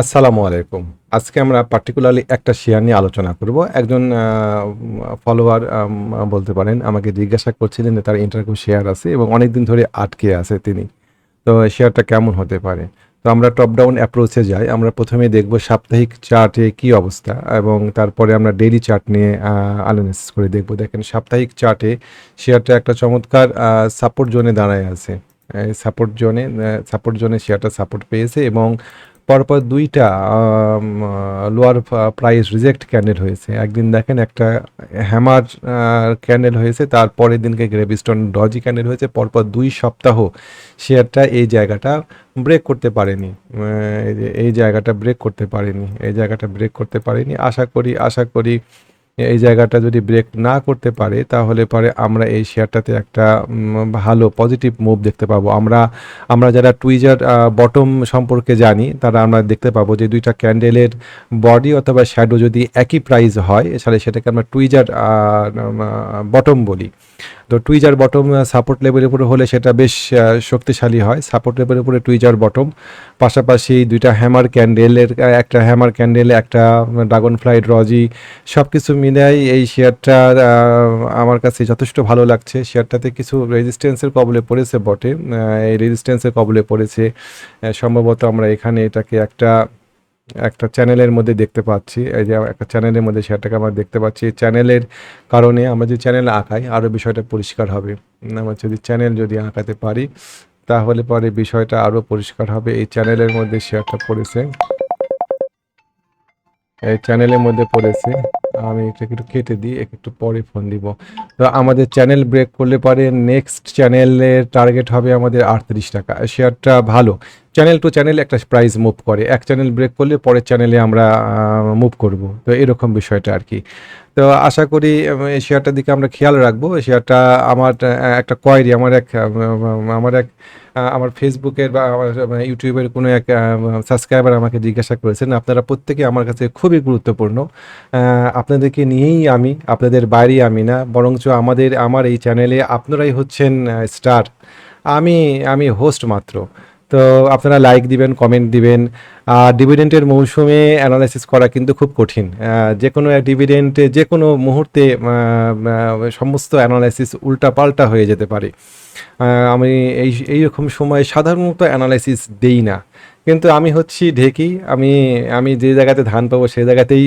আসসালামু আলাইকুম। আজকে আমরা পার্টিকুলারলি একটা শেয়ার নিয়ে আলোচনা করব। একজন ফলোয়ার বলতে পারেন, আমাকে জিজ্ঞাসা করছিলেন যে তার ইন্টারভিউ শেয়ার আছে এবং অনেক দিন ধরে আটকে আছে তিনি। তো শেয়ারটা কেমন হতে পারে? তো আমরা টপ ডাউন অ্যাপ্রোচে যাই। আমরা প্রথমে দেখব সাপ্তাহিক চার্টে কি অবস্থা এবং তারপরে আমরা ডেইলি চার্ট নিয়ে অ্যানালিসিস করে দেখব। দেখেন, সাপ্তাহিক চার্টে শেয়ারটা একটা চমৎকার সাপোর্ট জোনে দাঁড়ায় আছে। সাপোর্ট জোনে সাপোর্ট জোনে শেয়ারটা সাপোর্ট পেয়েছে এবং পরপর দুইটা লোয়ার প্রাইস রিজেক্ট ক্যান্ডেল হয়েছে। একদিন দেখেন একটা হ্যামার ক্যান্ডেল হয়েছে তারপরের দিনকে গ্রেভিস্টন ডজি ক্যান্ডেল হয়েছে, পরপর দুই সপ্তাহ শেয়ারটা এই জায়গাটা ব্রেক করতে পারেনি। এই জায়গাটা ব্রেক করতে পারেনি, এই জায়গাটা ব্রেক করতে পারেনি। আশা করি আশা করি এই জায়গাটা যদি ব্রেক না করতে পারে, তাহলে পরে আমরা এই শেয়ারটাতে একটা ভালো পজিটিভ মুভ দেখতে পাবো। আমরা আমরা যারা টুইজার বটম সম্পর্কে জানি, তারা আমরা দেখতে পাবো যে দুইটা ক্যান্ডেলের বডি অথবা শ্যাডো যদি একই প্রাইস হয়, তাহলে সেটাকে আমরা টুইজার বটম বলি। তো টুইজার বটম সাপোর্ট লেভেলের উপরে হলে সেটা বেশ শক্তিশালী হয়। সাপোর্ট লেভেলের উপরে টুইজার বটম পাশাপাশি দুইটা হ্যামার ক্যান্ডেলের একটা হ্যামার ক্যান্ডেল একটা ড্রাগন ফ্লাই রজি সব কিছু মিলাই এই শেয়ারটা আমার কাছে যথেষ্ট ভালো লাগছে। শেয়ারটাতে কিছু রেজিস্ট্যান্সের কবলে পড়েছে বটে। এই রেজিস্ট্যান্সের কবলে পড়েছে। সম্ভবত আমরা এখানে এটাকে একটা একটা চ্যানেলের মধ্যে দেখতে পাচ্ছি। এই যে একটা চ্যানেলের মধ্যে সেটাকে আমরা দেখতে পাচ্ছি। এই চ্যানেলের কারণে আমরা যে চ্যানেল আঁকাই আরও বিষয়টা পরিষ্কার হবে। আমরা যদি চ্যানেল যদি আঁকাতে পারি, তাহলে পরে বিষয়টা আরও পরিষ্কার হবে। এই চ্যানেলের মধ্যে শেয়ারটা পড়েছে। এই চ্যানেলের মধ্যে পড়েছে। আমি এটাকে একটু কেটে দিই একটু পরে ফোন দিব। তো আমাদের চ্যানেল ব্রেক করলে পরে নেক্সট চ্যানেলের টার্গেট হবে আমাদের আটত্রিশ টাকা। শেয়ারটা ভালো। চ্যানেল টু চ্যানেল একটা প্রাইস মুভ করে। এক চ্যানেল ব্রেক করলে পরের চ্যানেলে আমরা মুভ করব। তো এরকম বিষয়টা আর কি। তো আশা করি এই শেয়ারটার দিকে আমরা খেয়াল রাখব। শেয়ারটা আমার একটা কোয়ারি আমার এক আমার এক আমার ফেসবুকের বা আমার ইউটিউবের কোনো এক সাবস্ক্রাইবার আমাকে জিজ্ঞাসা করেছেন, আপনারা প্রত্যেকে আমার কাছে খুবই গুরুত্বপূর্ণ। আপনাদেরকে নিয়েই আমি, আপনাদের বাইরে আমি না, বরঞ্চ আমাদের, আমার এই চ্যানেলে আপনারাই হচ্ছেন স্টার আমি আমি হোস্ট মাত্র। তো আপনারা লাইক দিবেন কমেন্ট দিবেন। আর ডিভিডেন্টের মৌসুমে অ্যানালাইসিস করা কিন্তু খুব কঠিন। যে কোনো ডিভিডেন্টে যে কোনো মুহূর্তে সমস্ত অ্যানালাইসিস উল্টাপাল্টা হয়ে যেতে পারে। আমি এই, এইরকম সময়ে সাধারণত অ্যানালাইসিস দেই না। কিন্তু আমি হচ্ছি ঢেকি, আমি আমি যে জায়গাতে ধান পাবো সেই জায়গাতেই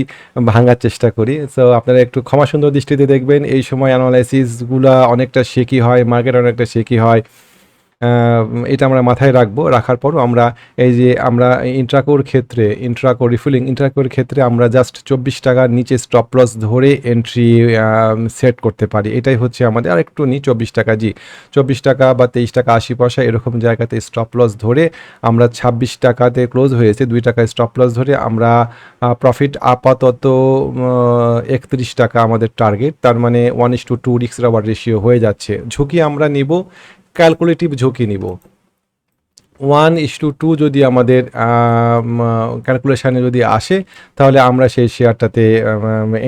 ভাঙার চেষ্টা করি। সো আপনারা একটু ক্ষমা সুন্দর দৃষ্টিতে দেখবেন, এই সময় অ্যানালাইসিসগুলো অনেকটা শেকি হয় মার্কেট অনেকটা শেকি হয়। এটা আমরা মাথায় রাখব, রাখার পরও আমরা এই যে আমরা ইন্ট্রাকোর ক্ষেত্রে ইন্ট্রাকো রিফিলিং ইন্ট্রাকোর ক্ষেত্রে আমরা জাস্ট চব্বিশ টাকার নিচে স্টপ লস ধরে এন্ট্রি সেট করতে পারি। এটাই হচ্ছে আমাদের আর একটু নি, চব্বিশ টাকা জি। চব্বিশ টাকা বা তেইশ টাকা আশি পয়সা এরকম জায়গাতে স্টপ লস ধরে আমরা ছাব্বিশ টাকাতে ক্লোজ হয়েছে, দুই টাকায় স্টপ লস ধরে আমরা প্রফিট আপাতত একত্রিশ টাকা আমাদের টার্গেট তার মানে ওয়ান ইস টু টু রিক্স রেশিও হয়ে যাচ্ছে। ঝুঁকি আমরা নিব ক্যালকুলেটিভ ঝুঁকি নিব। ওয়ান ইস টু টু যদি আমাদের ক্যালকুলেশানে যদি আসে, তাহলে আমরা সেই শেয়ারটাতে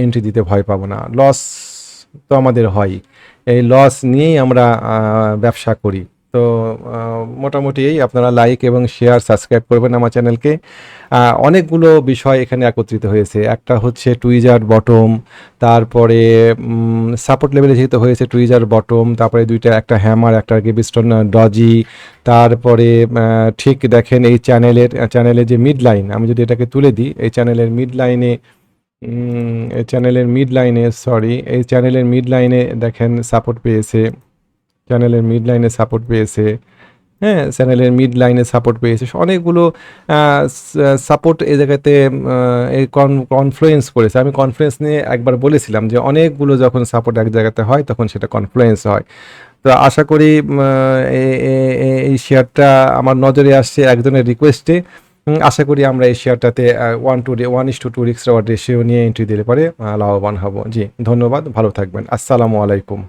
এন্ট্রি দিতে ভয় পাবো না। লস তো আমাদের হয় এই লস নিয়েই আমরা ব্যবসা করি। তো মোটামুটি এই আপনারা লাইক এবং শেয়ার সাবস্ক্রাইব করবেন আমার চ্যানেলকে অনেকগুলো বিষয় এখানে একত্রিত হয়েছে। একটা হচ্ছে টুইজার বটম তারপরে সাপোর্ট লেভেলে যেহেতু হয়েছে টুইজার বটম তারপরে দুইটা, একটা হ্যামার একটা গিবিস্টন ডজি তারপরে ঠিক দেখেন এই চ্যানেলের চ্যানেলের যে মিড লাইন আমি যদি এটাকে তুলে দিই, এই চ্যানেলের মিড লাইনে এই চ্যানেলের মিড লাইনে সরি এই চ্যানেলের মিড লাইনে দেখেন সাপোর্ট পেয়েছে। চ্যানেলের মিড লাইনে সাপোর্ট পেয়েছে হ্যাঁ চ্যানেলের মিড লাইনে সাপোর্ট পেয়েছে, অনেকগুলো সাপোর্ট এই জায়গাতে এই কনফ্লুয়েন্স করেছে। আমি কনফ্লুয়েন্স নিয়ে একবার বলেছিলাম যে অনেকগুলো যখন সাপোর্ট এক জায়গাতে হয়, তখন সেটা কনফ্লুয়েন্স হয়। তো আশা করি এ- এ- এ- এই শেয়ারটা আমার নজরে আসছে একজনের রিকোয়েস্টে আশা করি আমরা এই শেয়ারটাতে one to one is to two রিক্স রেশিও নিয়ে এন্ট্রি দিলে পরে লাভবান হব। জি, ধন্যবাদ, ভালো থাকবেন। আসসালামু আলাইকুম।